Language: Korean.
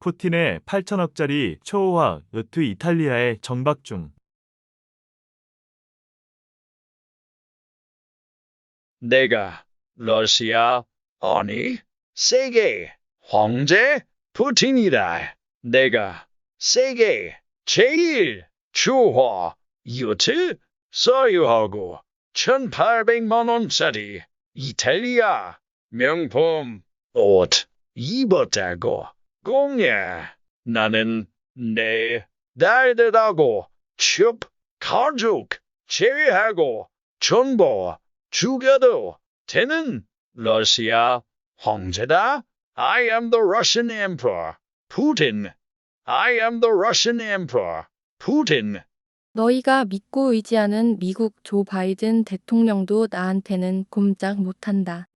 푸틴의 8천억짜리 초호화 요트 이탈리아에 정박 중. 내가 러시아 아니 세계 황제 푸틴이다. 내가 세계 제일 주화 요트 소유하고 1800만 원짜리 이탈리아 명품 옷 입었다고 공예 나는 내 달들하고 춥 가족 제외하고 전부 죽여도 되는 러시아 황제다. I am the Russian Emperor. Putin. I am the Russian Emperor. Putin. 너희가 믿고 의지하는 미국 조 바이든 대통령도 나한테는 꼼짝 못한다.